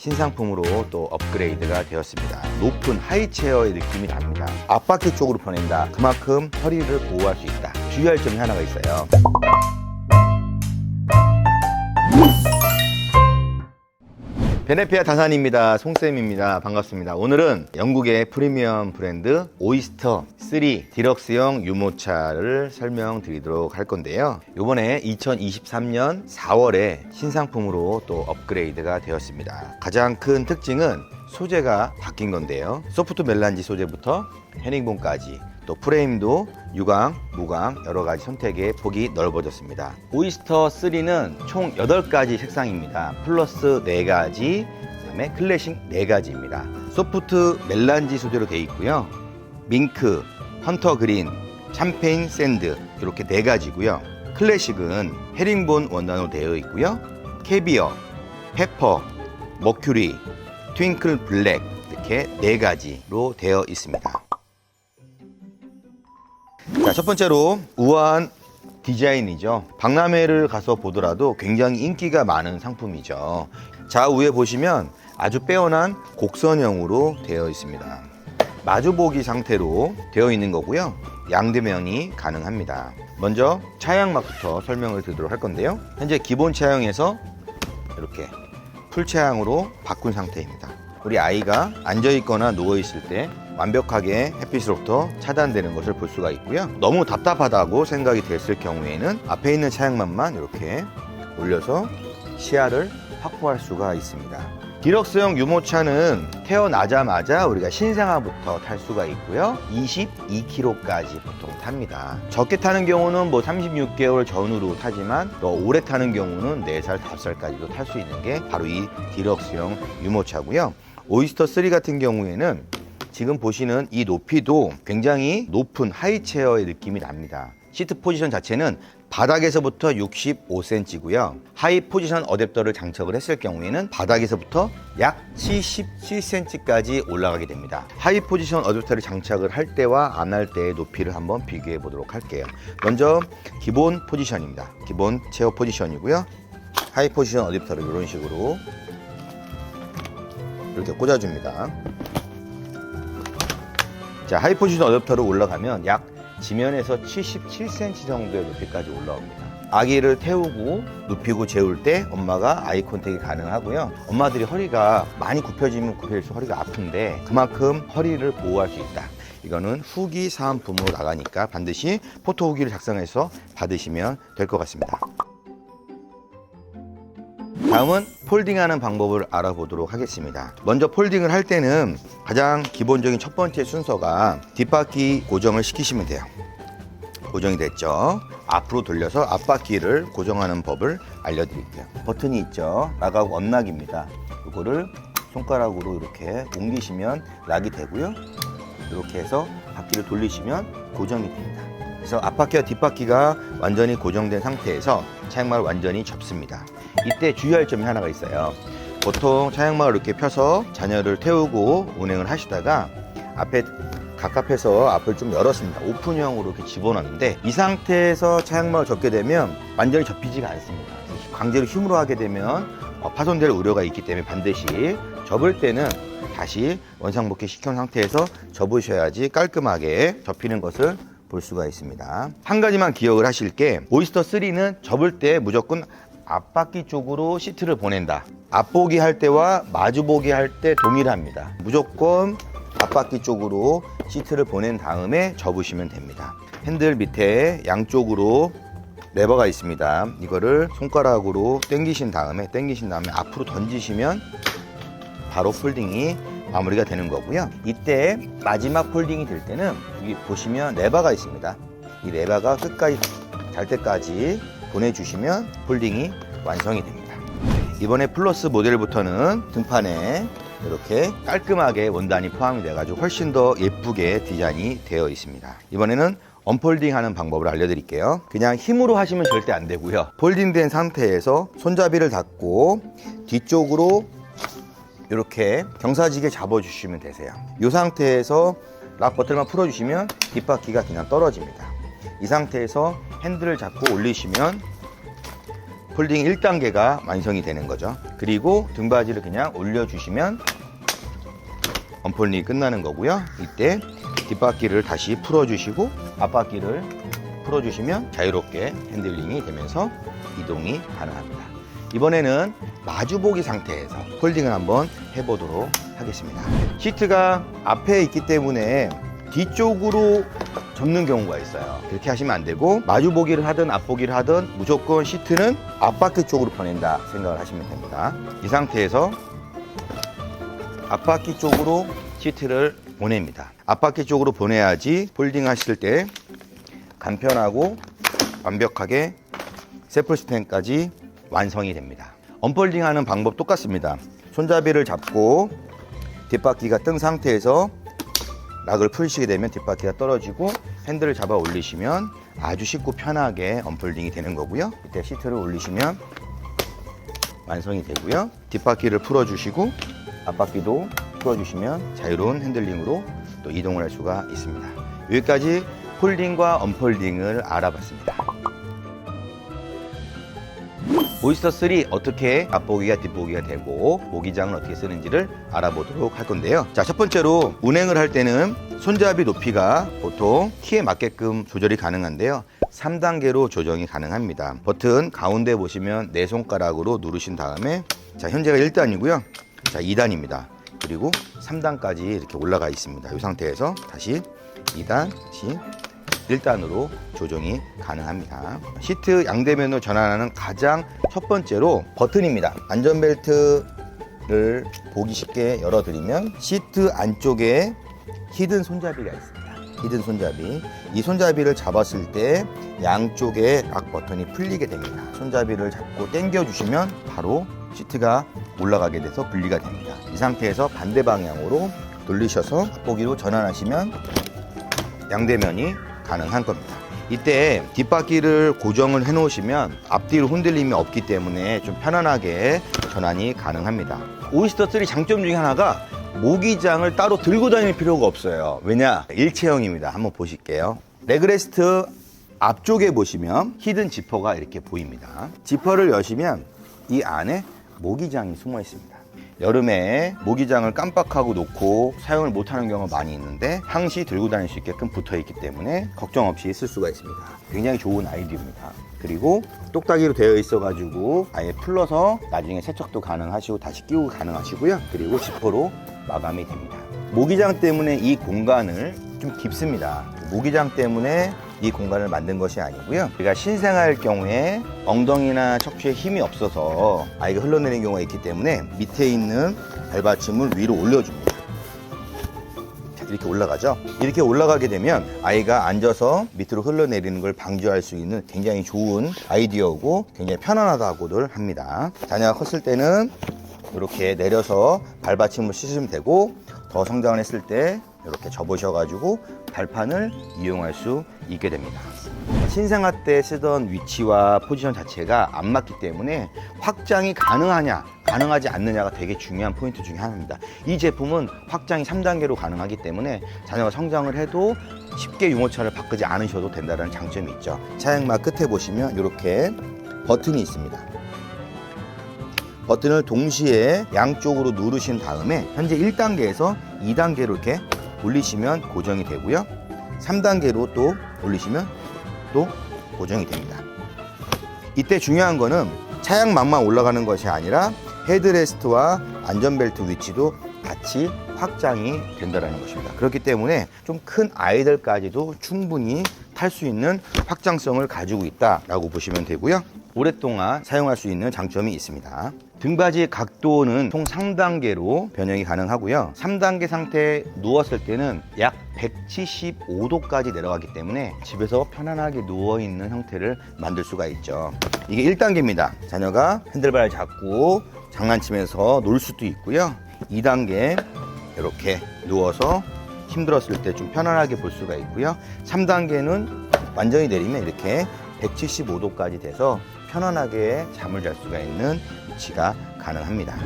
신상품으로 또 업그레이드가 되었습니다. 높은 하이체어의 느낌이 납니다. 앞바퀴 쪽으로 보낸다. 그만큼 허리를 보호할 수 있다. 주의할 점이 하나가 있어요. 베네피아 다산입니다. 송쌤입니다. 반갑습니다. 오늘은 영국의 프리미엄 브랜드 오이스터 3 디럭스형 유모차를 설명드리도록 할 건데요. 이번에 2023년 4월에 신상품으로 또 업그레이드가 되었습니다. 가장 큰 특징은 소재가 바뀐 건데요. 소프트 멜란지 소재부터 헤링본까지 또 프레임도 유광, 무광 여러 가지 선택의 폭이 넓어졌습니다. 오이스터 3는 총 8가지 색상입니다. 플러스 4가지, 그다음에 클래식 4가지입니다. 소프트 멜란지 소재로 되어 있고요. 밍크, 헌터 그린, 샴페인 샌드 이렇게 4가지고요. 클래식은 헤링본 원단으로 되어 있고요. 캐비어, 페퍼, 머큐리, 트윙클 블랙 이렇게 4가지로 되어 있습니다. 자, 첫 번째로 우아한 디자인이죠. 박람회를 가서 보더라도 굉장히 인기가 많은 상품이죠. 좌우에 보시면 아주 빼어난 곡선형으로 되어 있습니다. 마주보기 상태로 되어 있는 거고요. 양대면이 가능합니다. 먼저 차양막부터 설명을 드리도록 할 건데요. 현재 기본 차양에서 이렇게 풀 차양으로 바꾼 상태입니다. 우리 아이가 앉아 있거나 누워 있을 때 완벽하게 햇빛으로부터 차단되는 것을 볼 수가 있고요. 너무 답답하다고 생각이 됐을 경우에는 앞에 있는 차양만만 이렇게 올려서 시야를 확보할 수가 있습니다. 디럭스형 유모차는 태어나자마자 우리가 신생아부터 탈 수가 있고요. 22km까지 보통 탑니다. 적게 타는 경우는 뭐 36개월 전후로 타지만 더 오래 타는 경우는 4살, 5살까지도 탈 수 있는 게 바로 이 디럭스형 유모차고요. 오이스터 3 같은 경우에는 지금 보시는 이 높이도 굉장히 높은 하이체어의 느낌이 납니다. 시트 포지션 자체는 바닥에서부터 65cm고요. 하이 포지션 어댑터를 장착을 했을 경우에는 바닥에서부터 약 77cm까지 올라가게 됩니다. 하이 포지션 어댑터를 장착을 할 때와 안 할 때의 높이를 한번 비교해 보도록 할게요. 먼저 기본 포지션입니다. 기본 체어 포지션이고요. 하이 포지션 어댑터를 이런 식으로 이렇게 꽂아줍니다. 자, 하이 포지션 어댑터로 올라가면 약 지면에서 77cm 정도의 높이까지 올라옵니다. 아기를 태우고 눕히고 재울 때 엄마가 아이 컨택이 가능하고요. 엄마들이 허리가 많이 굽혀지면 굽혀질수록 허리가 아픈데 그만큼 허리를 보호할 수 있다. 이거는 후기 사은품으로 나가니까 반드시 포토 후기를 작성해서 받으시면 될 것 같습니다. 다음은 폴딩하는 방법을 알아보도록 하겠습니다. 먼저 폴딩을 할 때는 가장 기본적인 첫 번째 순서가 뒷바퀴 고정을 시키시면 돼요. 고정이 됐죠? 앞으로 돌려서 앞바퀴를 고정하는 법을 알려드릴게요. 버튼이 있죠? 락하고 언락입니다. 이거를 손가락으로 이렇게 옮기시면 락이 되고요. 이렇게 해서 바퀴를 돌리시면 고정이 됩니다. 그래서 앞바퀴와 뒷바퀴가 완전히 고정된 상태에서 차량막을 완전히 접습니다. 이때 주의할 점이 하나가 있어요. 보통 차량막을 이렇게 펴서 자녀를 태우고 운행을 하시다가 앞에 가깝해서 앞을 좀 열었습니다. 오픈형으로 이렇게 집어넣는데 이 상태에서 차량막을 접게 되면 완전히 접히지가 않습니다. 강제로 힘으로 하게 되면 어, 파손될 우려가 있기 때문에 반드시 접을 때는 다시 원상복귀 시킨 상태에서 접으셔야지 깔끔하게 접히는 것을 볼 수가 있습니다. 한 가지만 기억을 하실 게 오이스터 3는 접을 때 무조건 앞바퀴 쪽으로 시트를 보낸다. 앞보기 할 때와 마주보기 할 때 동일합니다. 무조건 앞바퀴 쪽으로 시트를 보낸 다음에 접으시면 됩니다. 핸들 밑에 양쪽으로 레버가 있습니다. 이거를 손가락으로 당기신 다음에 당기신 다음에 앞으로 던지시면 바로 폴딩이 마무리가 되는 거고요. 이때 마지막 폴딩이 될 때는 여기 보시면 레버가 있습니다. 이 레버가 끝까지 달 때까지 보내주시면 폴딩이 완성이 됩니다. 이번에 플러스 모델부터는 등판에 이렇게 깔끔하게 원단이 포함이 돼가지고 훨씬 더 예쁘게 디자인이 되어 있습니다. 이번에는 언폴딩 하는 방법을 알려드릴게요. 그냥 힘으로 하시면 절대 안 되고요. 폴딩된 상태에서 손잡이를 닫고 뒤쪽으로 이렇게 경사지게 잡아주시면 되세요. 이 상태에서 락 버튼만 풀어주시면 뒷바퀴가 그냥 떨어집니다. 이 상태에서 핸들을 잡고 올리시면 폴딩 1단계가 완성이 되는 거죠. 그리고 등받이를 그냥 올려주시면 언폴딩이 끝나는 거고요. 이때 뒷바퀴를 다시 풀어주시고 앞바퀴를 풀어주시면 자유롭게 핸들링이 되면서 이동이 가능합니다. 이번에는 마주보기 상태에서 폴딩을 한번 해보도록 하겠습니다. 시트가 앞에 있기 때문에 뒤쪽으로 접는 경우가 있어요. 그렇게 하시면 안 되고 마주보기를 하든 앞보기를 하든 무조건 시트는 앞바퀴 쪽으로 보낸다 생각을 하시면 됩니다. 이 상태에서 앞바퀴 쪽으로 시트를 보냅니다. 앞바퀴 쪽으로 보내야지 폴딩 하실 때 간편하고 완벽하게 세플 스탠까지 완성이 됩니다. 언폴딩 하는 방법 똑같습니다. 손잡이를 잡고 뒷바퀴가 뜬 상태에서 락을 풀시게 되면 뒷바퀴가 떨어지고 핸들을 잡아 올리시면 아주 쉽고 편하게 언폴딩이 되는 거고요. 이때 시트를 올리시면 완성이 되고요. 뒷바퀴를 풀어주시고 앞바퀴도 풀어주시면 자유로운 핸들링으로 또 이동을 할 수가 있습니다. 여기까지 폴딩과 언폴딩을 알아봤습니다. 모이스터 3 어떻게 앞보기가 뒷보기가 되고 모기장을 어떻게 쓰는지를 알아보도록 할 건데요. 자, 첫 번째로 운행을 할 때는 손잡이 높이가 보통 키에 맞게끔 조절이 가능한데요. 3단계로 조정이 가능합니다. 버튼 가운데 보시면 네 손가락으로 누르신 다음에 자, 현재가 1단이고요. 자, 2단입니다. 그리고 3단까지 이렇게 올라가 있습니다. 이 상태에서 다시 2단, 다시 1단으로 조정이 가능합니다. 시트 양대면으로 전환하는 가장 첫 번째로 버튼입니다. 안전벨트를 보기 쉽게 열어드리면 시트 안쪽에 히든 손잡이가 있습니다. 히든 손잡이. 이 손잡이를 잡았을 때 양쪽에 락 버튼이 풀리게 됩니다. 손잡이를 잡고 당겨 주시면 바로 시트가 올라가게 돼서 분리가 됩니다. 이 상태에서 반대 방향으로 돌리셔서 앞보기로 전환하시면 양대면이 가능한 겁니다. 이때 뒷바퀴를 고정을 해 놓으시면 앞뒤로 흔들림이 없기 때문에 좀 편안하게 전환이 가능합니다. 오이스터 3 장점 중에 하나가 모기장을 따로 들고 다닐 필요가 없어요. 왜냐? 일체형입니다. 한번 보실게요. 레그레스트 앞쪽에 보시면 히든 지퍼가 이렇게 보입니다. 지퍼를 여시면 이 안에 모기장이 숨어 있습니다. 여름에 모기장을 깜빡하고 놓고 사용을 못하는 경우가 많이 있는데 항시 들고 다닐 수 있게끔 붙어 있기 때문에 걱정 없이 쓸 수가 있습니다. 굉장히 좋은 아이디어입니다. 그리고 똑딱이로 되어 있어가지고 아예 풀러서 나중에 세척도 가능하시고 다시 끼우고 가능하시고요. 그리고 지퍼로 마감이 됩니다. 모기장 때문에 이 공간을 좀 깊습니다. 모기장 때문에 이 공간을 만든 것이 아니고요. 우리가 신생아일 경우에 엉덩이나 척추에 힘이 없어서 아이가 흘러내리는 경우가 있기 때문에 밑에 있는 발받침을 위로 올려줍니다. 자, 이렇게 올라가죠. 이렇게 올라가게 되면 아이가 앉아서 밑으로 흘러내리는 걸 방지할 수 있는 굉장히 좋은 아이디어고 굉장히 편안하다고들 합니다. 자녀가 컸을 때는 이렇게 내려서 발받침을 씻으면 되고 더 성장을 했을 때 이렇게 접으셔가지고 발판을 이용할 수 있게 됩니다. 신생아 때 쓰던 위치와 포지션 자체가 안 맞기 때문에 확장이 가능하냐, 가능하지 않느냐가 되게 중요한 포인트 중에 하나입니다. 이 제품은 확장이 3단계로 가능하기 때문에 자녀가 성장을 해도 쉽게 유모차를 바꾸지 않으셔도 된다는 장점이 있죠. 차량막 끝에 보시면 이렇게 버튼이 있습니다. 버튼을 동시에 양쪽으로 누르신 다음에 현재 1단계에서 2단계로 이렇게 올리시면 고정이 되고요. 3단계로 또 올리시면 또 고정이 됩니다. 이때 중요한 거는 차량망만 올라가는 것이 아니라 헤드레스트와 안전벨트 위치도 같이 확장이 된다는 것입니다. 그렇기 때문에 좀 큰 아이들까지도 충분히 탈 수 있는 확장성을 가지고 있다라고 보시면 되고요. 오랫동안 사용할 수 있는 장점이 있습니다. 등받이 각도는 총 3단계로 변형이 가능하고요. 3단계 상태에 누웠을 때는 약 175도까지 내려가기 때문에 집에서 편안하게 누워있는 형태를 만들 수가 있죠. 이게 1단계입니다. 자녀가 핸들바를 잡고 장난치면서 놀 수도 있고요. 2단계 이렇게 누워서 힘들었을 때 좀 편안하게 볼 수가 있고요. 3단계는 완전히 내리면 이렇게 175도까지 돼서 편안하게 잠을 잘 수가 있는 위치가 가능합니다.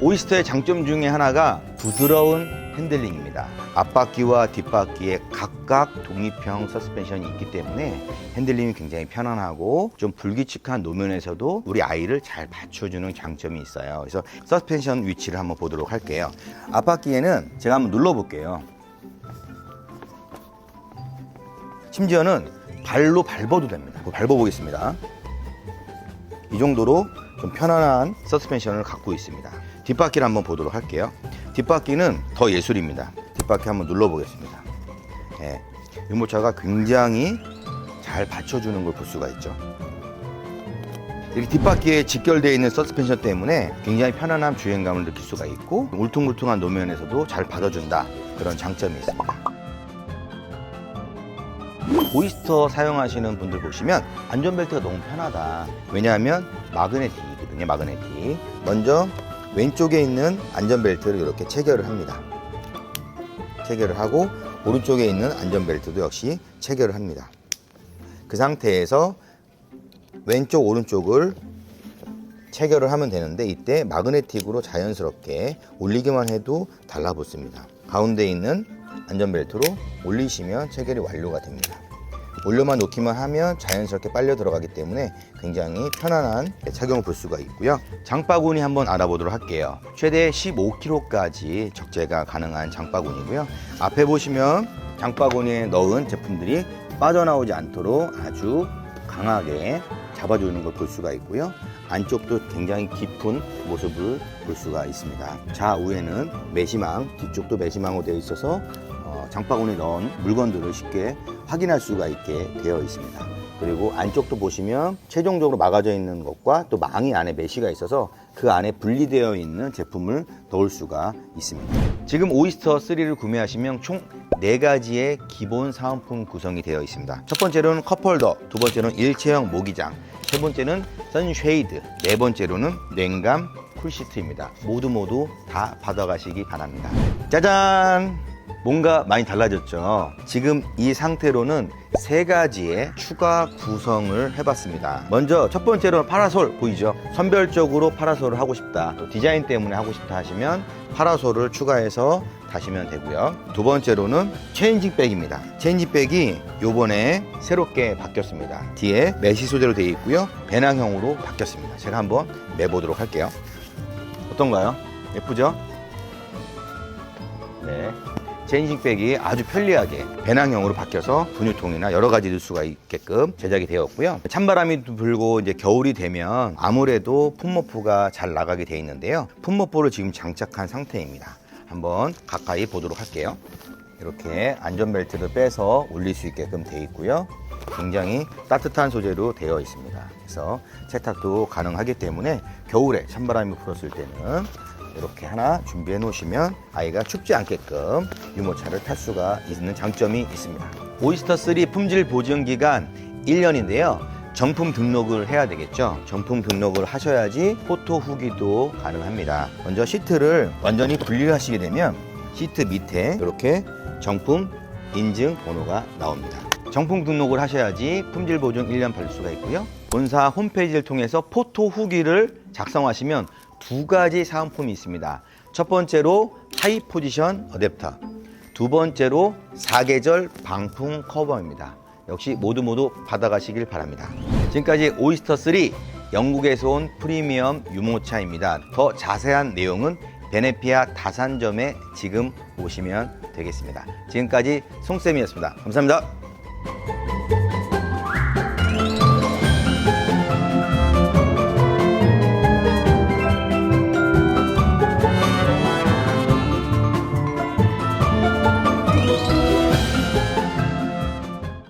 오이스터의 장점 중에 하나가 부드러운 핸들링입니다. 앞바퀴와 뒷바퀴에 각각 독립형 서스펜션이 있기 때문에 핸들링이 굉장히 편안하고 좀 불규칙한 노면에서도 우리 아이를 잘 받쳐주는 장점이 있어요. 그래서 서스펜션 위치를 한번 보도록 할게요. 앞바퀴에는 제가 한번 눌러볼게요. 심지어는 발로 밟아도 됩니다. 밟아보겠습니다. 이 정도로 좀 편안한 서스펜션을 갖고 있습니다. 뒷바퀴를 한번 보도록 할게요. 뒷바퀴는 더 예술입니다. 뒷바퀴 한번 눌러보겠습니다. 예, 유모차가 굉장히 잘 받쳐주는 걸 볼 수가 있죠. 이렇게 뒷바퀴에 직결되어 있는 서스펜션 때문에 굉장히 편안한 주행감을 느낄 수가 있고 울퉁불퉁한 노면에서도 잘 받아준다 그런 장점이 있습니다. 보이스터 사용하시는 분들 보시면 안전벨트가 너무 편하다. 왜냐하면 마그네틱이거든요. 마그네틱. 먼저 왼쪽에 있는 안전벨트를 이렇게 체결을 합니다. 체결을 하고 오른쪽에 있는 안전벨트도 역시 체결을 합니다. 그 상태에서 왼쪽 오른쪽을 체결을 하면 되는데 이때 마그네틱으로 자연스럽게 올리기만 해도 달라붙습니다. 가운데 있는 안전벨트로 올리시면 체결이 완료가 됩니다. 올려만 놓기만 하면 자연스럽게 빨려 들어가기 때문에 굉장히 편안한 착용을 볼 수가 있고요. 장바구니 한번 알아보도록 할게요. 최대 15kg까지 적재가 가능한 장바구니고요. 앞에 보시면 장바구니에 넣은 제품들이 빠져나오지 않도록 아주 강하게 잡아주는 걸 볼 수가 있고요. 안쪽도 굉장히 깊은 모습을 볼 수가 있습니다. 좌우에는 매시망, 뒤쪽도 매시망으로 되어 있어서 어, 장바구니에 넣은 물건들을 쉽게 확인할 수가 있게 되어 있습니다. 그리고 안쪽도 보시면 최종적으로 막아져 있는 것과 또 망이 안에 메시가 있어서 그 안에 분리되어 있는 제품을 넣을 수가 있습니다. 지금 오이스터 3를 구매하시면 총 4가지의 기본 사은품 구성이 되어 있습니다. 첫 번째로는 컵홀더, 두 번째로는 일체형 모기장, 세 번째는 선쉐이드, 네 번째로는 냉감 쿨시트입니다. 모두 모두 다 받아가시기 바랍니다. 짜잔! 뭔가 많이 달라졌죠. 지금 이 상태로는 세 가지의 추가 구성을 해봤습니다. 먼저 첫 번째로 파라솔 보이죠? 선별적으로 파라솔을 하고 싶다. 또 디자인 때문에 하고 싶다 하시면 파라솔을 추가해서 다시면 되고요. 두 번째로는 체인징 백입니다. 체인징 백이 요번에 새롭게 바뀌었습니다. 뒤에 메시 소재로 되어 있고요. 배낭형으로 바뀌었습니다. 제가 한번 매보도록 할게요. 어떤가요? 예쁘죠? 네. 체인징 백이 아주 편리하게 배낭형으로 바뀌어서 분유통이나 여러 가지 넣을 수가 있게끔 제작이 되었고요. 찬바람이 불고 이제 겨울이 되면 아무래도 풋모프가 잘 나가게 되어 있는데요. 풋모프를 지금 장착한 상태입니다. 한번 가까이 보도록 할게요. 이렇게 안전벨트를 빼서 올릴 수 있게끔 되어 있고요. 굉장히 따뜻한 소재로 되어 있습니다. 그래서 세탁도 가능하기 때문에 겨울에 찬바람이 불었을 때는 이렇게 하나 준비해 놓으시면 아이가 춥지 않게끔 유모차를 탈 수가 있는 장점이 있습니다. 오이스터 3 품질 보증 기간 1년인데요. 정품 등록을 해야 되겠죠. 정품 등록을 하셔야지 포토 후기도 가능합니다. 먼저 시트를 완전히 분리하시게 되면 시트 밑에 이렇게 정품 인증 번호가 나옵니다. 정품 등록을 하셔야지 품질 보증 1년 받을 수가 있고요. 본사 홈페이지를 통해서 포토 후기를 작성하시면 두 가지 사은품이 있습니다. 첫 번째로 하이 포지션 어댑터, 두 번째로 사계절 방풍 커버입니다. 역시 모두 모두 받아가시길 바랍니다. 지금까지 오이스터 3 영국에서 온 프리미엄 유모차입니다. 더 자세한 내용은 베네피아 다산점에 지금 오시면 되겠습니다. 지금까지 송쌤이었습니다. 감사합니다.